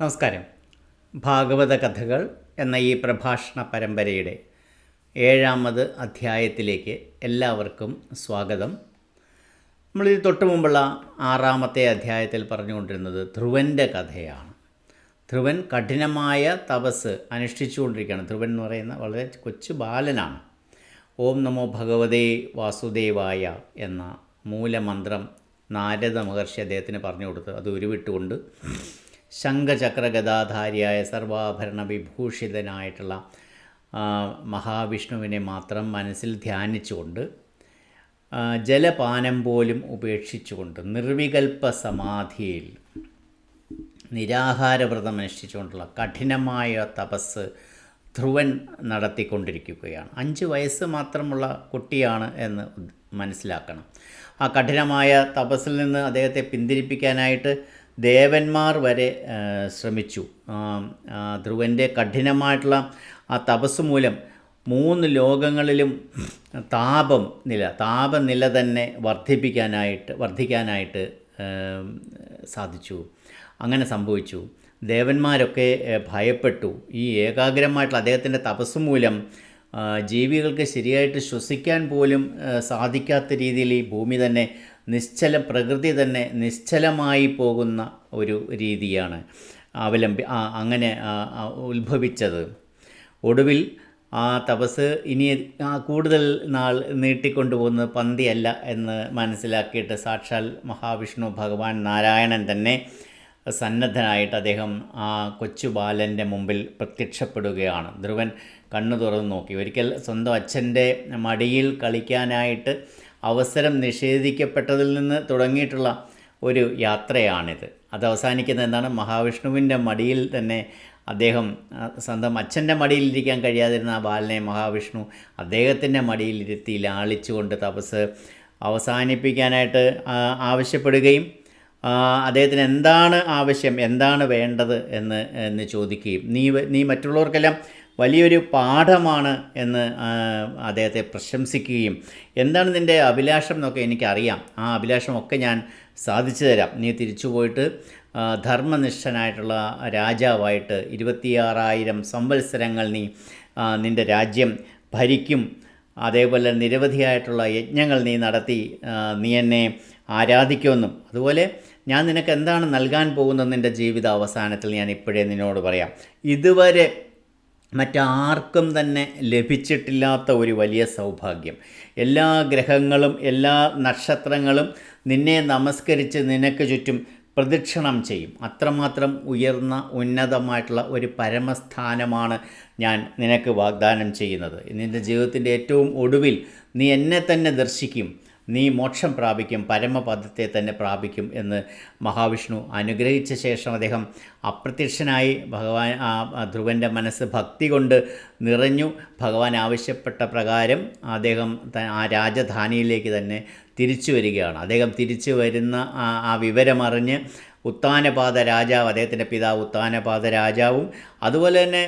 നമസ്കാരം. ഭാഗവത കഥകൾ എന്ന ഈ പ്രഭാഷണ പരമ്പരയുടെ ഏഴാമത് അധ്യായത്തിലേക്ക് എല്ലാവർക്കും സ്വാഗതം. നമ്മളിത് തൊട്ട് മുമ്പുള്ള ആറാമത്തെ അധ്യായത്തിൽ പറഞ്ഞുകൊണ്ടിരുന്നത് ധ്രുവന്റെ കഥയാണ്. ധ്രുവൻ കഠിനമായ തപസ് അനുഷ്ഠിച്ചുകൊണ്ടിരിക്കുകയാണ്. ധ്രുവൻ എന്ന് പറയുന്ന വളരെ കൊച്ചു ബാലനാണ്. ഓം നമോ ഭഗവതേ വാസുദേവായ എന്ന മൂലമന്ത്രം നാരദ മഹർഷി അദ്ദേഹത്തിന് പറഞ്ഞു കൊടുത്തു അത് ഉരുവിട്ടുകൊണ്ട് ശംഖചക്രഗദാധാരിയായ സർവാഭരണ വിഭൂഷിതനായിട്ടുള്ള മഹാവിഷ്ണുവിനെ മാത്രം മനസ്സിൽ ധ്യാനിച്ചുകൊണ്ട് ജലപാനം പോലും ഉപേക്ഷിച്ചുകൊണ്ട് നിർവികൽപ്പ സമാധിയിൽ നിരാഹാരവ്രതം അനുഷ്ഠിച്ചുകൊണ്ടുള്ള കഠിനമായ തപസ് ധ്രുവൻ നടത്തിക്കൊണ്ടിരിക്കുകയാണ്. അഞ്ച് വയസ്സ് മാത്രമുള്ള കുട്ടിയാണ് എന്ന് മനസ്സിലാക്കണം. ആ കഠിനമായ തപസ്സിൽ നിന്ന് അദ്ദേഹത്തെ പിന്തിരിപ്പിക്കാനായിട്ട് ദേവന്മാർ വരെ ശ്രമിച്ചു. ധ്രുവന്റെ കഠിനമായിട്ടുള്ള ആ തപസ് മൂലം മൂന്ന് ലോകങ്ങളിലും താപം നില താപനില തന്നെ വർദ്ധിപ്പിക്കാനായിട്ട് വർദ്ധിക്കാനായിട്ട് സാധിച്ചു. അങ്ങനെ സംഭവിച്ചു. ദേവന്മാരൊക്കെ ഭയപ്പെട്ടു. ഈ ഏകാഗ്രമായിട്ടുള്ള അദ്ദേഹത്തിന്റെ തപസ് മൂലം ജീവികൾക്ക് ശരിയായിട്ട് ശ്വസിക്കാൻ പോലും സാധിക്കാത്ത രീതിയിൽ ഈ ഭൂമി തന്നെ നിശ്ചല പ്രകൃതി തന്നെ നിശ്ചലമായി പോകുന്ന ഒരു രീതിയാണ് അവലംബി അങ്ങനെ ഉത്ഭവിച്ചത്. ഒടുവിൽ ആ തപസ് ഇനി കൂടുതൽ നാൾ നീട്ടിക്കൊണ്ടുപോകുന്നത് പന്തിയല്ല എന്ന് മനസ്സിലാക്കിയിട്ട് സാക്ഷാൽ മഹാവിഷ്ണു ഭഗവാൻ നാരായണൻ തന്നെ സന്നദ്ധനായിട്ട് അദ്ദേഹം ആ കൊച്ചു ബാലന്റെ മുമ്പിൽ പ്രത്യക്ഷപ്പെടുകയാണ്. ധ്രുവൻ കണ്ണു തുറന്ന് നോക്കി. ഒരിക്കൽ സ്വന്തം അച്ഛന്റെ മടിയിൽ കളിക്കാനായിട്ട് അവസരം നിഷേധിക്കപ്പെട്ടതിൽ നിന്ന് തുടങ്ങിയിട്ടുള്ള ഒരു യാത്രയാണിത്. അത് അവസാനിക്കുന്നത് എന്താണ്? മഹാവിഷ്ണുവിന്റെ മടിയിൽ തന്നെ അദ്ദേഹം സ്വന്തം അച്ഛന്റെ മടിയിലിരിക്കാൻ കഴിയാതിരുന്ന ആ ബാലനെ മഹാവിഷ്ണു അദ്ദേഹത്തിന്റെ മടിയിലിരുത്തി ലാളിച്ചുകൊണ്ട് തപസ് അവസാനിപ്പിക്കാനായിട്ട് ആവശ്യപ്പെടുകയും അദ്ദേഹത്തിന് എന്താണ് ആവശ്യം എന്താണ് വേണ്ടത് എന്ന് എന്ന് ചോദിക്കുകയും. നീ നീ മറ്റുള്ളവർക്കെല്ലാം വലിയൊരു പാഠമാണ് എന്ന് അദ്ദേഹത്തെ പ്രശംസിക്കുകയും. എന്താണ് നിന്റെ അഭിലാഷം എന്നൊക്കെ എനിക്കറിയാം. ആ അഭിലാഷമൊക്കെ ഞാൻ സാധിച്ചു തരാം. നീ തിരിച്ചു പോയിട്ട് ധർമ്മനിഷ്ഠനായിട്ടുള്ള രാജാവായിട്ട് ഇരുപത്തിയാറായിരം സംവത്സരങ്ങൾ നീ നിന്റെ രാജ്യം ഭരിക്കും. അതേപോലെ നിരവധിയായിട്ടുള്ള യജ്ഞങ്ങൾ നീ നടത്തി നീ എന്നെ ആരാധിക്കുമെന്നും. അതുപോലെ ഞാൻ നിനക്ക് എന്താണ് നൽകാൻ പോകുന്നത് നിന്റെ ജീവിത അവസാനത്തിൽ ഞാൻ ഇപ്പോഴേ നിന്നോട് പറയാം. ഇതുവരെ മറ്റാർക്കും തന്നെ ലഭിച്ചിട്ടില്ലാത്ത ഒരു വലിയ സൗഭാഗ്യം. എല്ലാ ഗ്രഹങ്ങളും എല്ലാ നക്ഷത്രങ്ങളും നിന്നെ നമസ്കരിച്ച് നിനക്ക് ചുറ്റും പ്രദക്ഷിണം ചെയ്യും. അത്രമാത്രം ഉയർന്ന ഉന്നതമായിട്ടുള്ള ഒരു പരമസ്ഥാനമാണ് ഞാൻ നിനക്ക് വാഗ്ദാനം ചെയ്യുന്നത്. നിന്റെ ജീവിതത്തിന്റെ ഏറ്റവും ഒടുവിൽ നീ എന്നെ തന്നെ ദർശിക്കും. നീ മോക്ഷം പ്രാപിക്കും പരമപദത്തെ തന്നെ പ്രാപിക്കും എന്ന് മഹാവിഷ്ണു അനുഗ്രഹിച്ച ശേഷം അദ്ദേഹം അപ്രത്യക്ഷനായി ഭഗവാൻ ധ്രുവന്റെ മനസ്സ് ഭക്തി കൊണ്ട് നിറഞ്ഞു. ഭഗവാൻ ആവശ്യപ്പെട്ട പ്രകാരം അദ്ദേഹം ആ രാജധാനിയിലേക്ക് തന്നെ തിരിച്ചു വരികയാണ്. അദ്ദേഹം തിരിച്ചു വരുന്ന ആ വിവരമറിഞ്ഞ് ഉത്താനപാത രാജാവ് അദ്ദേഹത്തിന്റെ പിതാവ് ഉത്താനപാത രാജാവും അതുപോലെ തന്നെ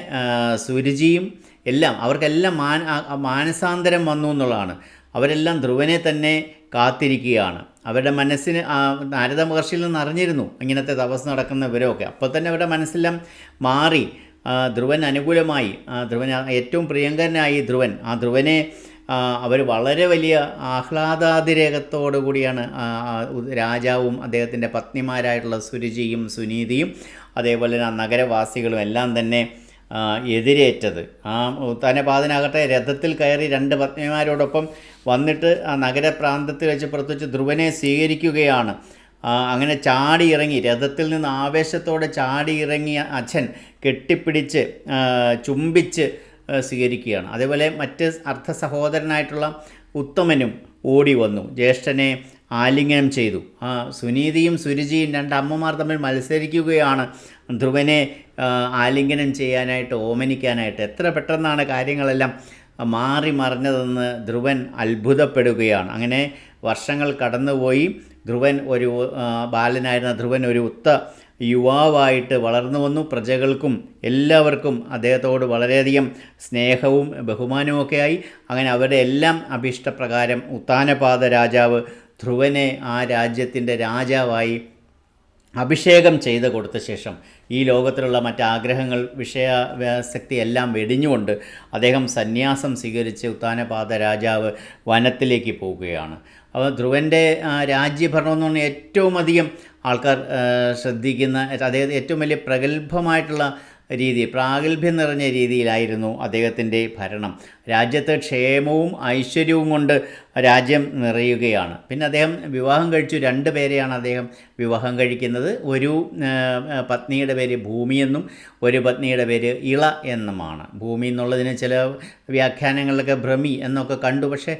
സുരുചിയും എല്ലാം അവർക്കെല്ലാം മാന മാനസാന്തരം വന്നു എന്നുള്ളതാണ്. അവരെല്ലാം ധ്രുവനെ തന്നെ കാത്തിരിക്കുകയാണ്. അവരുടെ മനസ്സിന് നാരദ മഹർഷിയിൽ നിന്ന് അറിഞ്ഞിരുന്നു ഇങ്ങനത്തെ തപസ് നടക്കുന്ന വിവരമൊക്കെ അപ്പോൾ തന്നെ അവരുടെ മനസ്സെല്ലാം മാറി. ധ്രുവൻ അനുകൂലമായി. ധ്രുവൻ ഏറ്റവും പ്രിയങ്കരനായി ധ്രുവൻ. ആ ധ്രുവനെ അവർ വളരെ വലിയ ആഹ്ലാദാതിരേകത്തോടു കൂടിയാണ് രാജാവും അദ്ദേഹത്തിന്റെ പത്നിമാരായിട്ടുള്ള സുരുചിയും സുനീതിയും അതേപോലെ തന്നെ നഗരവാസികളും എല്ലാം തന്നെ എതിരേറ്റത്. ആ ഉത്താനപാതനാകട്ടെ രഥത്തിൽ കയറി രണ്ട് പത്നിമാരോടൊപ്പം വന്നിട്ട് ആ നഗരപ്രാന്തത്തിൽ വെച്ച് പുറത്ത് വെച്ച് ധ്രുവനെ സ്വീകരിക്കുകയാണ്. അങ്ങനെ ചാടി ഇറങ്ങി രഥത്തിൽ നിന്ന് ആവേശത്തോടെ ചാടി ഇറങ്ങിയ അച്ഛൻ കെട്ടിപ്പിടിച്ച് ചുംബിച്ച് സ്വീകരിക്കുകയാണ്. അതേപോലെ മറ്റ് അർത്ഥ സഹോദരനായിട്ടുള്ള ഉത്തമനും ഓടി വന്നു. ജ്യേഷ്ഠനെ ആലിംഗനം ചെയ്തു. സുനീതിയും സുരുചിയും രണ്ട് അമ്മമാർ തമ്മിൽ മത്സരിക്കുകയാണ്. ധ്രുവനെ ആലിംഗനം ചെയ്യാനായിട്ട് ഓമനിക്കാനായിട്ട് എത്ര പെട്ടെന്നാണ് കാര്യങ്ങളെല്ലാം മാറി മറിഞ്ഞതെന്ന് ധ്രുവൻ അത്ഭുതപ്പെടുകയാണ്. അങ്ങനെ വർഷങ്ങൾ കടന്നുപോയി. ധ്രുവൻ ഒരു ബാലനായിരുന്ന ധ്രുവൻ ഒരു ഉത്ത യുവാവായിട്ട് വളർന്നു വന്നു. പ്രജകൾക്കും എല്ലാവർക്കും അദ്ദേഹത്തോട് വളരെയധികം സ്നേഹവും ബഹുമാനവും ആയി. അങ്ങനെ അവരുടെ എല്ലാം അഭീഷ്ടപ്രകാരം ഉത്താനപാത രാജാവ് ധ്രുവനെ ആ രാജ്യത്തിന്റെ രാജാവായി അഭിഷേകം ചെയ്ത് കൊടുത്ത ശേഷം ഈ ലോകത്തിലുള്ള മറ്റാഗ്രഹങ്ങൾ വിഷയാസക്തി എല്ലാം വെടിഞ്ഞുകൊണ്ട് അദ്ദേഹം സന്യാസം സ്വീകരിച്ച് ഉത്താനപാത രാജാവ് വനത്തിലേക്ക് പോവുകയാണ് അപ്പോൾ ധ്രുവന്റെ രാജ്യഭരണം എന്ന് പറഞ്ഞാൽ ഏറ്റവും അധികം ആൾക്കാർ ശ്രദ്ധിക്കുന്ന അതായത് ഏറ്റവും വലിയ പ്രഗത്ഭമായിട്ടുള്ള രീതി പ്രാഗൽഭ്യം നിറഞ്ഞ രീതിയിലായിരുന്നു അദ്ദേഹത്തിന്റെ ഭരണം. രാജ്യത്ത് ക്ഷേമവും ഐശ്വര്യവും കൊണ്ട് രാജ്യം നിറയുകയാണ്. പിന്നെ അദ്ദേഹം വിവാഹം കഴിച്ചു. രണ്ട് പേരെയാണ് അദ്ദേഹം വിവാഹം കഴിക്കുന്നത്. ഒരു പത്നിയുടെ പേര് ഭൂമി എന്നും ഒരു പത്നിയുടെ പേര് ഇള എന്നുമാണ്. ഭൂമി എന്നുള്ളതിന് ചില വ്യാഖ്യാനങ്ങളിലൊക്കെ ഭ്രമി എന്നൊക്കെ കണ്ടു. പക്ഷേ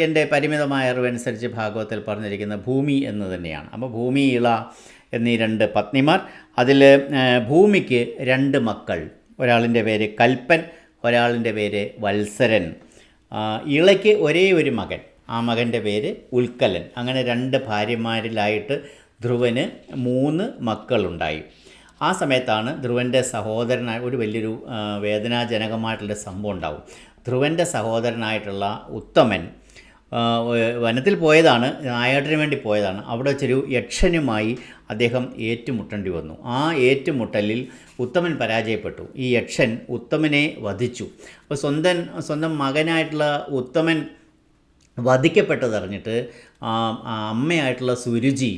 എന്റെ പരിമിതമായ അറിവനുസരിച്ച് ഭാഗവത്തിൽ പറഞ്ഞിരിക്കുന്ന ഭൂമി എന്ന് തന്നെയാണ്. അപ്പോൾ ഭൂമി ഇള എന്നീ രണ്ട് പത്നിമാർ അതിൽ ഭൂമിക്ക് രണ്ട് മക്കൾ. ഒരാളിന്റെ പേര് കൽപ്പൻ ഒരാളിന്റെ പേര് വത്സരൻ. ഇളയ്ക്ക് ഒരേ ഒരു മകൻ. ആ മകന്റെ പേര് ഉൽക്കലൻ. അങ്ങനെ രണ്ട് ഭാര്യമാരിലായിട്ട് ധ്രുവന് മൂന്ന് മക്കളുണ്ടായി. ആ സമയത്താണ് ധ്രുവന്റെ സഹോദരനായ ഒരു വലിയൊരു വേദനാജനകമായിട്ടുള്ള സംഭവം ഉണ്ടാവും. ധ്രുവന്റെ സഹോദരനായിട്ടുള്ള ഉത്തമൻ വനത്തിൽ പോയതാണ് നായാട്ടിന് വേണ്ടി പോയതാണ്. അവിടെ വെച്ചൊരു യക്ഷനുമായി അദ്ദേഹം ഏറ്റുമുട്ടേണ്ടി വന്നു. ആ ഏറ്റുമുട്ടലിൽ ഉത്തമൻ പരാജയപ്പെട്ടു. ഈ യക്ഷൻ ഉത്തമനെ വധിച്ചു. അപ്പോൾ സ്വന്തം സ്വന്തം മകനായിട്ടുള്ള ഉത്തമൻ വധിക്കപ്പെട്ടതറിഞ്ഞിട്ട് അമ്മയായിട്ടുള്ള സുരുചി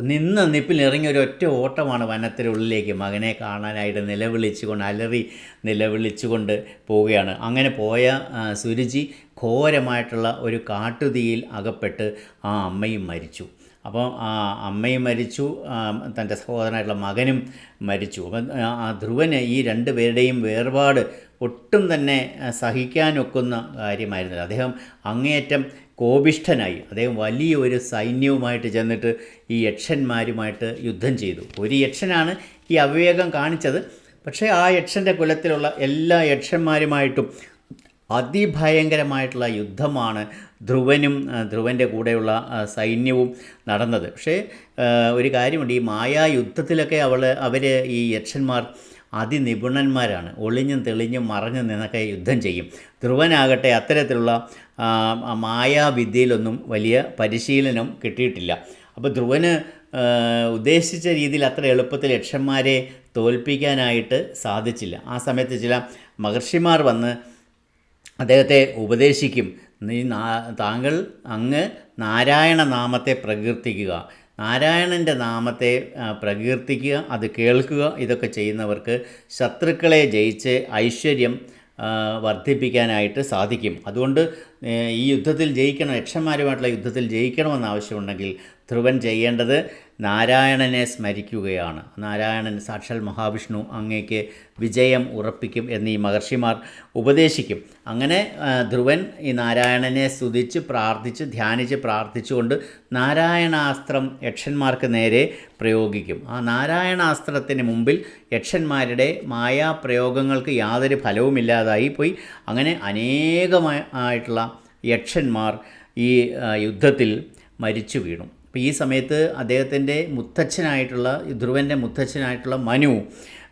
നിന്ന് നിപ്പിൽ ഇറങ്ങിയ ഒരു ഒറ്റ ഓട്ടമാണ് വനത്തിനുള്ളിലേക്ക് മകനെ കാണാനായിട്ട് നിലവിളിച്ചുകൊണ്ട് അലറി നിലവിളിച്ചുകൊണ്ട് പോവുകയാണ്. അങ്ങനെ പോയ സുരുചി ഘോരമായിട്ടുള്ള ഒരു കാട്ടുതീയിൽ അകപ്പെട്ട് ആ അമ്മയും മരിച്ചു. അപ്പോൾ ആ അമ്മയും മരിച്ചു തന്റെ സഹോദരനായിട്ടുള്ള മകനും മരിച്ചു. അപ്പം ആ- ധ്രുവന് ഈ രണ്ട് പേരുടെയും വേർപാട് ഒട്ടും തന്നെ സഹിക്കാനൊക്കുന്ന കാര്യമായിരുന്നില്ല. അദ്ദേഹം അങ്ങേയറ്റം കോപിഷ്ഠനായി അദ്ദേഹം വലിയൊരു സൈന്യവുമായിട്ട് ചെന്നിട്ട് ഈ യക്ഷന്മാരുമായിട്ട് യുദ്ധം ചെയ്തു. ഒരു യക്ഷനാണ് ഈ അവിവേകം കാണിച്ചത്. പക്ഷേ ആ യക്ഷന്റെ കുലത്തിലുള്ള എല്ലാ യക്ഷന്മാരുമായിട്ടും അതിഭയങ്കരമായിട്ടുള്ള യുദ്ധമാണ് ധ്രുവനും ധ്രുവന്റെ കൂടെയുള്ള സൈന്യവും നടന്നത്. പക്ഷേ ഒരു കാര്യമുണ്ട്. ഈ മായാ യുദ്ധത്തിലൊക്കെ അവൾ അവർ ഈ യക്ഷന്മാർ അതിനിപുണന്മാരാണ്. ഒളിഞ്ഞും തെളിഞ്ഞും മറഞ്ഞും നിന്നൊക്കെ യുദ്ധം ചെയ്യും. ധ്രുവനാകട്ടെ അത്തരത്തിലുള്ള മായാവിദ്യയിലൊന്നും വലിയ പരിശീലനം കിട്ടിയിട്ടില്ല. അപ്പോൾ ധ്രുവന് ഉദ്ദേശിച്ച രീതിയിൽ അത്ര എളുപ്പത്തിൽ യക്ഷന്മാരെ തോൽപ്പിക്കാനായിട്ട് സാധിച്ചില്ല. ആ സമയത്ത് ചില മഹർഷിമാർ വന്ന് അദ്ദേഹത്തെ ഉപദേശിക്കും. നീ താങ്കൾ അങ്ങ് നാരായണ നാമത്തെ പ്രകീർത്തിക്കുക. നാരായണന്റെ നാമത്തെ പ്രകീർത്തിക്കുക അത് കേൾക്കുക ഇതൊക്കെ ചെയ്യുന്നവർക്ക് ശത്രുക്കളെ ജയിച്ച് ഐശ്വര്യം വർദ്ധിപ്പിക്കാനായിട്ട് സാധിക്കും. അതുകൊണ്ട് ഈ യുദ്ധത്തിൽ ജയിക്കണം യക്ഷന്മാരുമായിട്ടുള്ള യുദ്ധത്തിൽ ജയിക്കണമെന്ന് ആവശ്യമുണ്ടെങ്കിൽ ധ്രുവൻ ചെയ്യേണ്ടത് നാരായണനെ സ്മരിക്കുകയാണ്. നാരായണൻ സാക്ഷാൽ മഹാവിഷ്ണു അങ്ങേക്ക് വിജയം ഉറപ്പിക്കും എന്ന് ഈ മഹർഷിമാർ ഉപദേശിക്കും. അങ്ങനെ ധ്രുവൻ ഈ നാരായണനെ സ്തുതിച്ച് പ്രാർത്ഥിച്ച് ധ്യാനിച്ച് പ്രാർത്ഥിച്ചുകൊണ്ട് നാരായണാസ്ത്രം യക്ഷന്മാർക്ക് നേരെ പ്രയോഗിക്കും. ആ നാരായണാസ്ത്രത്തിന് മുമ്പിൽ യക്ഷന്മാരുടെ മായാപ്രയോഗങ്ങൾക്ക് യാതൊരു ഫലവുമില്ലാതായി പോയി. അങ്ങനെ അനേകമായിട്ടുള്ള യക്ഷന്മാർ ഈ യുദ്ധത്തിൽ മരിച്ചു വീണു. അപ്പോൾ ഈ സമയത്ത് അദ്ദേഹത്തിന്റെ മുത്തച്ഛനായിട്ടുള്ള ധ്രുവന്റെ മുത്തച്ഛനായിട്ടുള്ള മനു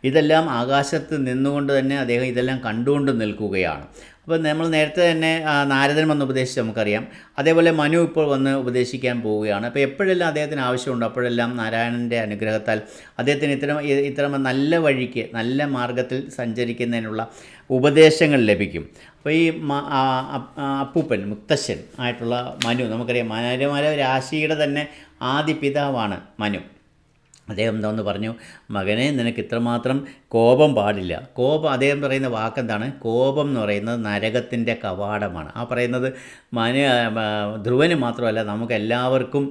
ഇതെല്ലാം ആകാശത്ത് നിന്നുകൊണ്ട് തന്നെ അദ്ദേഹം ഇതെല്ലാം കണ്ടുകൊണ്ട് നിൽക്കുകയാണ്. അപ്പോൾ നമ്മൾ നേരത്തെ തന്നെ നാരദൻ വന്ന് ഉപദേശിച്ച് നമുക്കറിയാം. അതേപോലെ മനു ഇപ്പോൾ വന്ന് ഉപദേശിക്കാൻ പോവുകയാണ്. അപ്പോൾ എപ്പോഴെല്ലാം അദ്ദേഹത്തിന് ആവശ്യമുണ്ട്? അപ്പോഴെല്ലാം നാരായണന്റെ അനുഗ്രഹത്താൽ അദ്ദേഹത്തിന് ഇത്തരം ഇത്തരം നല്ല വഴിക്ക് നല്ല മാർഗത്തിൽ സഞ്ചരിക്കുന്നതിനുള്ള ഉപദേശങ്ങൾ ലഭിക്കും. അപ്പോൾ ഈ അപ്പൂപ്പൻ മുത്തശ്ശൻ ആയിട്ടുള്ള മനു നമുക്കറിയാം. മനോരമ രാശിയുടെ തന്നെ ആദ്യ പിതാവാണ് മനു. അദ്ദേഹം എന്താന്ന് പറഞ്ഞു മകനെ നിനക്ക് ഇത്രമാത്രം കോപം പാടില്ല. കോപം അദ്ദേഹം പറയുന്ന വാക്കെന്താണ്? കോപം എന്ന് പറയുന്നത് നരകത്തിന്റെ കവാടമാണ്. ആ പറയുന്നത് മന ധ്രുവന് മാത്രമല്ല നമുക്ക് എല്ലാവർക്കും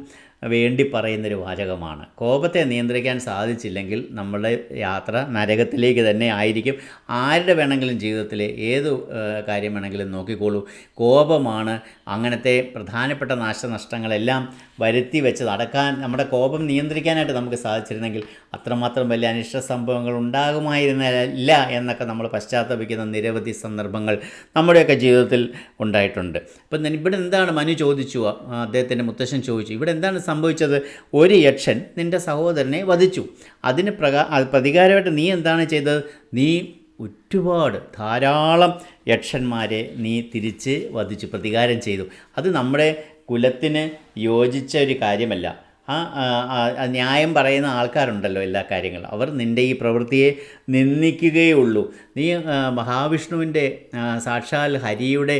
വേണ്ടി പറയുന്നൊരു വാചകമാണ്. കോപത്തെ നിയന്ത്രിക്കാൻ സാധിച്ചില്ലെങ്കിൽ നമ്മുടെ യാത്ര നരകത്തിലേക്ക് തന്നെ ആയിരിക്കും. ആരുടെ വേണമെങ്കിലും ജീവിതത്തിൽ ഏത് കാര്യം വേണമെങ്കിലും നോക്കിക്കോളൂ. കോപമാണ് അങ്ങനത്തെ പ്രധാനപ്പെട്ട നാശനഷ്ടങ്ങളെല്ലാം വരുത്തി വെച്ച് നടക്കാൻ നമ്മുടെ കോപം നിയന്ത്രിക്കാനായിട്ട് നമുക്ക് സാധിച്ചിരുന്നെങ്കിൽ അത്രമാത്രം വലിയ അനിഷ്ട സംഭവങ്ങൾ ഉണ്ടാകുമായിരുന്നില്ല എന്നൊക്കെ നമ്മൾ പശ്ചാത്തപിക്കുന്ന നിരവധി സന്ദർഭങ്ങൾ നമ്മുടെയൊക്കെ ജീവിതത്തിൽ ഉണ്ടായിട്ടുണ്ട്. അപ്പം ഇവിടെ എന്താണ് മനു ചോദിച്ചു? അദ്ദേഹത്തിന്റെ മുത്തശ്ശൻ ചോദിച്ചു. ഇവിടെ എന്താണ് സംഭവിച്ചത് ഒരു യക്ഷൻ നിന്റെ സഹോദരനെ വധിച്ചു. അതിന് പ്രകാ പ്രതികാരമായിട്ട് നീ എന്താണ് ചെയ്തത്? നീ ഒരുപാട് ധാരാളം യക്ഷന്മാരെ നീ തിരിച്ച് വധിച്ചു പ്രതികാരം ചെയ്തു. അത് നമ്മുടെ കുലത്തിന് യോജിച്ച ഒരു കാര്യമല്ല. ആ ന്യായം പറയുന്ന ആൾക്കാരുണ്ടല്ലോ എല്ലാ കാര്യങ്ങളും. അവർ നിന്റെ ഈ പ്രവൃത്തിയെ നിന്ദിക്കുകയുള്ളൂ നീ മഹാവിഷ്ണുവിന്റെ സാക്ഷാൽ ഹരിയുടെ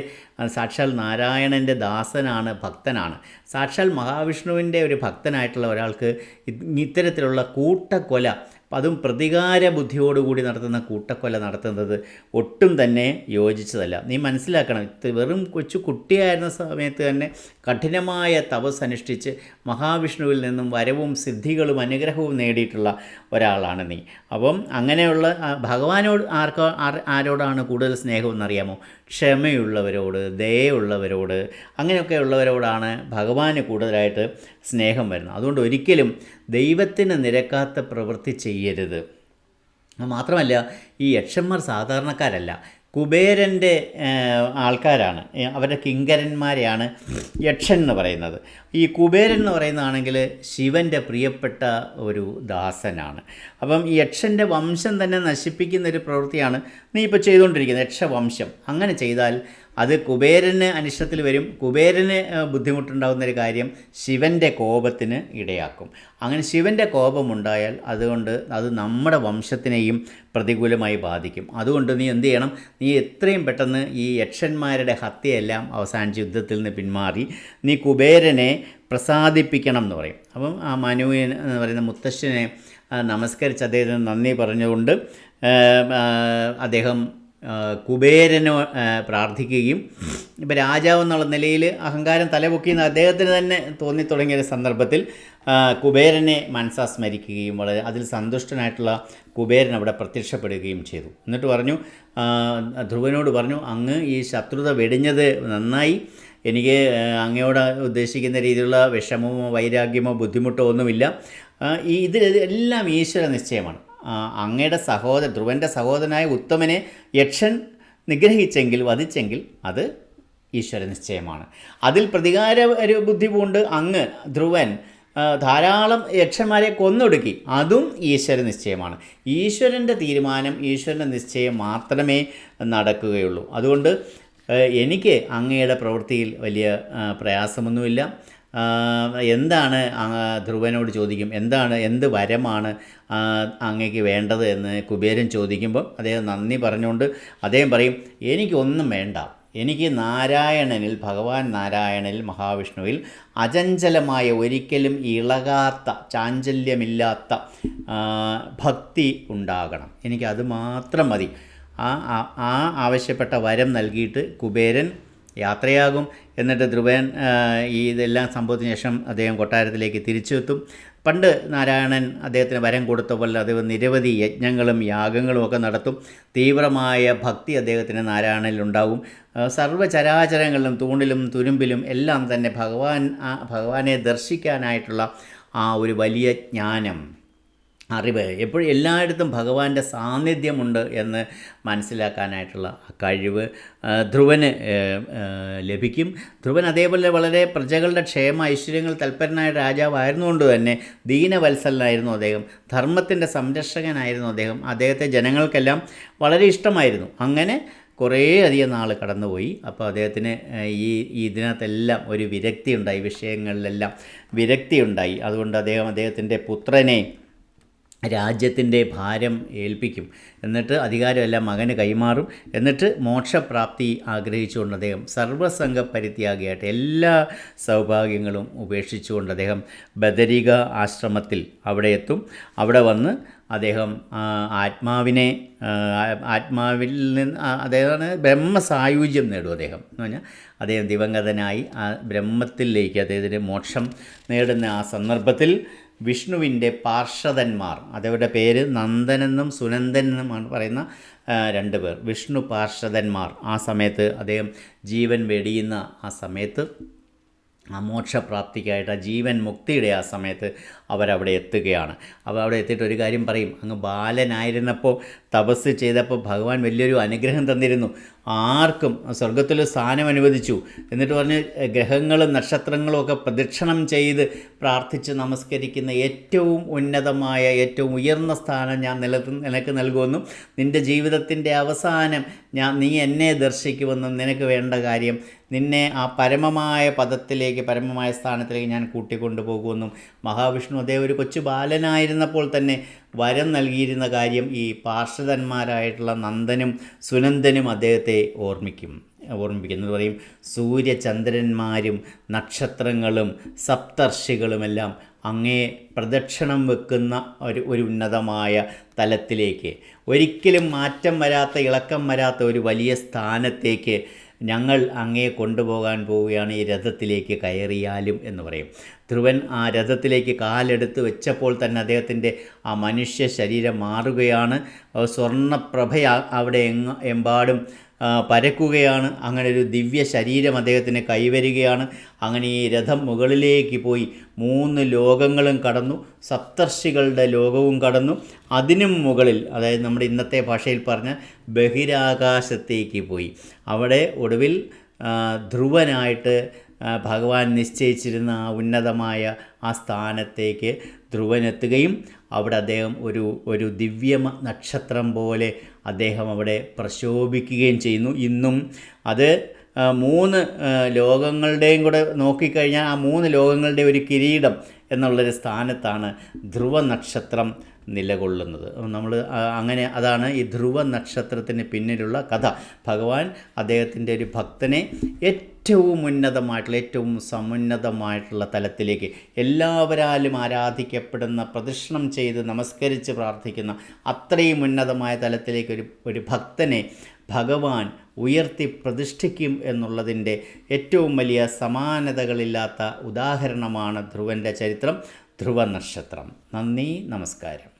സാക്ഷാൽ നാരായണന്റെ ദാസനാണ് ഭക്തനാണ്. സാക്ഷാൽ മഹാവിഷ്ണുവിന്റെ ഒരു ഭക്തനായിട്ടുള്ള ഒരാൾക്ക് ഇത് ഇത്തരത്തിലുള്ള കൂട്ടക്കൊല അതും പ്രതികാര ബുദ്ധിയോടുകൂടി നടത്തുന്ന കൂട്ടക്കൊല നടത്തുന്നത് ഒട്ടും തന്നെ യോജിച്ചതല്ല. നീ മനസ്സിലാക്കണം വെറും കൊച്ചു കുട്ടിയായിരുന്ന സമയത്ത് തന്നെ കഠിനമായ തപസ് അനുഷ്ഠിച്ച് മഹാവിഷ്ണുവിൽ നിന്നും വരവും സിദ്ധികളും അനുഗ്രഹവും നേടിയിട്ടുള്ള ഒരാളാണ് നീ. അപ്പം അങ്ങനെയുള്ള ഭഗവാനോട് ആർക്കോ ആർ- ആരോടാണ് കൂടുതൽ സ്നേഹമെന്നറിയാമോ ക്ഷമയുള്ളവരോട് ദയുള്ളവരോട് അങ്ങനെയൊക്കെ ഉള്ളവരോടാണ് ഭഗവാന് കൂടുതലായിട്ട് സ്നേഹം വരുന്നത്. അതുകൊണ്ട് ഒരിക്കലും ദൈവത്തിന് നിരക്കാത്ത പ്രവൃത്തി ചെയ്യരുത്. മാത്രമല്ല ഈ യക്ഷന്മാർ സാധാരണക്കാരല്ല. കുബേരന്റെ ആൾക്കാരാണ്. അവരുടെ കിങ്കരന്മാരെയാണ് യക്ഷൻ എന്ന് പറയുന്നത്. ഈ കുബേരൻ എന്ന് പറയുന്നതാണെങ്കിൽ ശിവന്റെ പ്രിയപ്പെട്ട ഒരു ദാസനാണ്. അപ്പം ഈ യക്ഷന്റെ വംശം തന്നെ നശിപ്പിക്കുന്ന ഒരു പ്രവൃത്തിയാണ് നീ ഇപ്പോൾ ചെയ്തുകൊണ്ടിരിക്കുന്നത് യക്ഷവംശം. അങ്ങനെ ചെയ്താൽ അത് കുബേരന് അനിഷ്ടത്തിൽ വരും. കുബേരന് ബുദ്ധിമുട്ടുണ്ടാകുന്ന ഒരു കാര്യം ശിവന്റെ കോപത്തിന് ഇടയാക്കും. അങ്ങനെ ശിവന്റെ കോപമുണ്ടായാൽ അതുകൊണ്ട് അത് നമ്മുടെ വംശത്തിനെയും പ്രതികൂലമായി ബാധിക്കും. അതുകൊണ്ട് നീ എന്ത് ചെയ്യണം? നീ എത്രയും പെട്ടെന്ന് ഈ യക്ഷന്മാരുടെ ഹത്യയെല്ലാം അവസാനിച്ച് യുദ്ധത്തിൽ നിന്ന് പിന്മാറി നീ കുബേരനെ പ്രസാദിപ്പിക്കണം എന്ന് പറയും. അപ്പം ആ മനുവിൻ എന്ന് പറയുന്ന മുത്തശ്ശനെ നമസ്കരിച്ച് അദ്ദേഹത്തിന് നന്ദി പറഞ്ഞുകൊണ്ട് അദ്ദേഹം കുബേരന് പ്രാർത്ഥിക്കുകയും ഇപ്പം രാജാവ് എന്നുള്ള നിലയിൽ അഹങ്കാരം തലപൊക്കിയെന്ന് അദ്ദേഹത്തിന് തന്നെ തോന്നിത്തുടങ്ങിയ ഒരു സന്ദർഭത്തിൽ കുബേരനെ മനസ്സാ സ്മരിക്കുകയും വളരെ അതിൽ സന്തുഷ്ടനായിട്ടുള്ള കുബേരൻ അവിടെ പ്രത്യക്ഷപ്പെടുകയും ചെയ്തു. എന്നിട്ട് പറഞ്ഞു ധ്രുവനോട് പറഞ്ഞു അങ്ങ് ഈ ശത്രുത വെടിഞ്ഞത് നന്നായി. എനിക്ക് അങ്ങയോട് ഉദ്ദേശിക്കുന്ന രീതിയിലുള്ള വിഷമമോ വൈരാഗ്യമോ ബുദ്ധിമുട്ടോ ഒന്നുമില്ല. ഈ ഇത് എല്ലാം ഈശ്വര നിശ്ചയമാണ്. അങ്ങയുടെ സഹോദരൻ ധ്രുവന്റെ സഹോദരനായ ഉത്തമനെ യക്ഷൻ നിഗ്രഹിച്ചെങ്കിൽ വധിച്ചെങ്കിൽ അത് ഈശ്വര നിശ്ചയമാണ്. അതിൽ പ്രതികാര ഒരു ബുദ്ധി പൂണ്ട് അങ്ങ് ധ്രുവൻ ധാരാളം യക്ഷന്മാരെ കൊന്നൊടുക്കി. അതും ഈശ്വര നിശ്ചയമാണ്. ഈശ്വരന്റെ തീരുമാനം ഈശ്വരന്റെ നിശ്ചയം മാത്രമേ നടക്കുകയുള്ളൂ. അതുകൊണ്ട് എനിക്ക് അങ്ങയുടെ പ്രവൃത്തിയിൽ വലിയ പ്രയാസമൊന്നുമില്ല. എന്താണ് ധ്രുവനോട് ചോദിക്കും എന്താണ് എന്ത് വരമാണ് അങ്ങേക്ക് വേണ്ടത് എന്ന് കുബേരൻ ചോദിക്കുമ്പോൾ അദ്ദേഹം നന്ദി പറഞ്ഞുകൊണ്ട് അദ്ദേഹം പറയും എനിക്കൊന്നും വേണ്ട. എനിക്ക് നാരായണനിൽ ഭഗവാൻ നാരായണനിൽ മഹാവിഷ്ണുവിൽ അചഞ്ചലമായ ഒരിക്കലും ഇളകാത്ത ചാഞ്ചല്യമില്ലാത്ത ഭക്തി ഉണ്ടാകണം. എനിക്ക് അത് മാത്രം മതി. ആ- ആ ആവശ്യപ്പെട്ട വരം നൽകിയിട്ട് കുബേരൻ യാത്രയാകും എന്നിട്ട് ധ്രുവൻ ഈ ഇതെല്ലാം സംഭവത്തിന് ശേഷം അദ്ദേഹം കൊട്ടാരത്തിലേക്ക് തിരിച്ചെത്തും. പണ്ട് നാരായണൻ അദ്ദേഹത്തിന് വരം കൊടുത്ത പോലെ അദ്ദേഹം നിരവധി യജ്ഞങ്ങളും യാഗങ്ങളും ഒക്കെ നടത്തും. തീവ്രമായ ഭക്തി അദ്ദേഹത്തിന് നാരായണനിലുണ്ടാവും ആ, സർവചരാചരങ്ങളിലും തൂണിലും തുരുമ്പിലും എല്ലാം തന്നെ ഭഗവാൻ ഭഗവാനെ ദർശിക്കാനായിട്ടുള്ള ആ ഒരു വലിയ ജ്ഞാനം. അറിവ്. എപ്പോഴും എല്ലായിടത്തും ഭഗവാന്റെ സാന്നിധ്യമുണ്ട് എന്ന് മനസ്സിലാക്കാനായിട്ടുള്ള കഴിവ് ധ്രുവന് ലഭിക്കും. ധ്രുവൻ അതേപോലെ വളരെ പ്രജകളുടെ ക്ഷേമ ഐശ്വര്യങ്ങൾ തൽപരനായ രാജാവായിരുന്നുകൊണ്ട് തന്നെ ദീനവത്സലനായിരുന്നു അദ്ദേഹം. ധർമ്മത്തിന്റെ സംരക്ഷകനായിരുന്നു അദ്ദേഹം. അദ്ദേഹത്തെ ജനങ്ങൾക്കെല്ലാം വളരെ ഇഷ്ടമായിരുന്നു. അങ്ങനെ കുറേ അധികം നാൾ കടന്നുപോയി. അപ്പോൾ അദ്ദേഹത്തിന് ഈ ഇതിനകത്തെല്ലാം ഒരു വിരക്തി ഉണ്ടായി വിഷയങ്ങളിലെല്ലാം വിരക്തി ഉണ്ടായി അതുകൊണ്ട് അദ്ദേഹം അദ്ദേഹത്തിന്റെ പുത്രനെ രാജ്യത്തിന്റെ ഭാരം ഏൽപ്പിക്കും. എന്നിട്ട് അധികാരമെല്ലാം മകന് കൈമാറും. എന്നിട്ട് മോക്ഷപ്രാപ്തി ആഗ്രഹിച്ചുകൊണ്ട് അദ്ദേഹം സർവസംഗ പരിത്യാഗിയായിട്ട് എല്ലാ സൗഭാഗ്യങ്ങളും ഉപേക്ഷിച്ചുകൊണ്ട് അദ്ദേഹം ബദരിക ആശ്രമത്തിൽ അവിടെ എത്തും. അവിടെ വന്ന് അദ്ദേഹം ആത്മാവിനെ ആത്മാവിൽ നിന്ന് അദ്ദേഹമാണ് ബ്രഹ്മസായുജ്യം നേടും അദ്ദേഹം എന്ന് പറഞ്ഞാൽ അദ്ദേഹം ദിവംഗതനായി ആ ബ്രഹ്മത്തിലേക്ക് അദ്ദേഹത്തിന് മോക്ഷം നേടുന്ന ആ സന്ദർഭത്തിൽ വിഷ്ണുവിന്റെ പാർഷദന്മാർ. അതവരുടെ പേര് നന്ദനെന്നും സുനന്ദൻ എന്നുമാണ് പറയുന്ന രണ്ട് പേർ. വിഷ്ണു പാർഷദന്മാർ. ആ സമയത്ത് അദ്ദേഹം ജീവൻ വെടിയുന്ന ആ സമയത്ത് ആ മോക്ഷപ്രാപ്തിക്കായിട്ട് ആ ജീവൻ മുക്തിയുടെ ആ സമയത്ത് അവരവിടെ എത്തുകയാണ്. അപ്പോൾ അവിടെ എത്തിയിട്ട് ഒരു കാര്യം പറയും. അങ്ങ് ബാലനായിരുന്നപ്പോൾ തപസ് ചെയ്തപ്പോൾ ഭഗവാൻ വലിയൊരു അനുഗ്രഹം തന്നിരുന്നു. ആർക്കും സ്വർഗത്തിൽ സ്ഥാനം അനുവദിച്ചു. എന്നിട്ട് പറഞ്ഞ് ഗ്രഹങ്ങളും നക്ഷത്രങ്ങളും ഒക്കെ പ്രദക്ഷിണം ചെയ്ത് പ്രാർത്ഥിച്ച് നമസ്കരിക്കുന്ന ഏറ്റവും ഉന്നതമായ ഏറ്റവും ഉയർന്ന സ്ഥാനം ഞാൻ നില നിനക്ക് നൽകുമെന്നും നിന്റെ ജീവിതത്തിന്റെ അവസാനം ഞാൻ നീ എന്നെ ദർശിക്കുമെന്നും നിനക്ക് വേണ്ട കാര്യം നിന്നെ ആ പരമമായ പദത്തിലേക്ക് പരമമായ സ്ഥാനത്തിലേക്ക് ഞാൻ കൂട്ടിക്കൊണ്ടു പോകുമെന്നും മഹാവിഷ്ണു അദ്ദേഹം ഒരു കൊച്ചു ബാലനായിരുന്നപ്പോൾ തന്നെ വരം നൽകിയിരുന്ന കാര്യം ഈ പാർഷദന്മാരായിട്ടുള്ള നന്ദനും സുനന്ദനും അദ്ദേഹത്തെ ഓർമ്മിക്കും ഓർമ്മിപ്പിക്കുന്നത് പറയും സൂര്യചന്ദ്രന്മാരും നക്ഷത്രങ്ങളും സപ്തർഷികളുമെല്ലാം അങ്ങേ പ്രദക്ഷിണം വെക്കുന്ന ഒരു ഒരു ഉന്നതമായ തലത്തിലേക്ക് ഒരിക്കലും മാറ്റം വരാത്ത ഇളക്കം വരാത്ത ഒരു വലിയ സ്ഥാനത്തേക്ക് ഞങ്ങൾ അങ്ങേ കൊണ്ടുപോകാൻ പോവുകയാണ് ഈ രഥത്തിലേക്ക് കയറിയാലും എന്ന് പറയും. ധ്രുവൻ ആ രഥത്തിലേക്ക് കാലെടുത്ത് വെച്ചപ്പോൾ തന്നെ അദ്ദേഹത്തിന്റെ ആ മനുഷ്യ ശരീരം മാറുകയാണ്. സ്വർണപ്രഭ അവിടെ എങ്ങ എമ്പാടും പരക്കുകയാണ്. അങ്ങനെ ഒരു ദിവ്യ ശരീരം അദ്ദേഹത്തിന് കൈവരികയാണ്. അങ്ങനെ ഈ രഥം മുകളിലേക്ക് പോയി മൂന്ന് ലോകങ്ങളും കടന്നു. സപ്തർഷികളുടെ ലോകവും കടന്നു. അതിനും മുകളിൽ അതായത് നമ്മുടെ ഇന്നത്തെ ഭാഷയിൽ പറഞ്ഞ ബഹിരാകാശത്തേക്ക് പോയി. അവിടെ ഒടുവിൽ ധ്രുവനായിട്ട് ഭഗവാൻ നിശ്ചയിച്ചിരുന്ന ആ ഉന്നതമായ ആ സ്ഥാനത്തേക്ക് ധ്രുവനെത്തുകയും അവിടെ അദ്ദേഹം ഒരു ഒരു ദിവ്യ നക്ഷത്രം പോലെ അദ്ദേഹം അവിടെ പ്രശോഭിക്കുകയും ചെയ്യുന്നു. ഇന്നും അത് മൂന്ന് ലോകങ്ങളുടെയും കൂടെ നോക്കിക്കഴിഞ്ഞാൽ ആ മൂന്ന് ലോകങ്ങളുടെ ഒരു കിരീടം എന്നുള്ളൊരു സ്ഥാനത്താണ് ധ്രുവ നക്ഷത്രം നിലകൊള്ളുന്നത്. നമ്മൾ അങ്ങനെ അതാണ് ഈ ധ്രുവ നക്ഷത്രത്തിന് പിന്നിലുള്ള കഥ. ഭഗവാൻ അദ്ദേഹത്തിന്റെ ഒരു ഭക്തനെ ഏറ്റവും ഉന്നതമായിട്ടുള്ള ഏറ്റവും സമുന്നതമായിട്ടുള്ള തലത്തിലേക്ക് എല്ലാവരാലും ആരാധിക്കപ്പെടുന്ന പ്രദക്ഷിണം ചെയ്ത് നമസ്കരിച്ച് പ്രാർത്ഥിക്കുന്ന അത്രയും ഉന്നതമായ തലത്തിലേക്ക് ഒരു ഒരു ഭക്തനെ ഭഗവാൻ ഉയർത്തി പ്രതിഷ്ഠിക്കും എന്നുള്ളതിന്റെ ഏറ്റവും വലിയ സമാനതകളില്ലാത്ത ഉദാഹരണമാണ് ധ്രുവന്റെ ചരിത്രം ധ്രുവ നക്ഷത്രം നന്ദി നമസ്കാരം.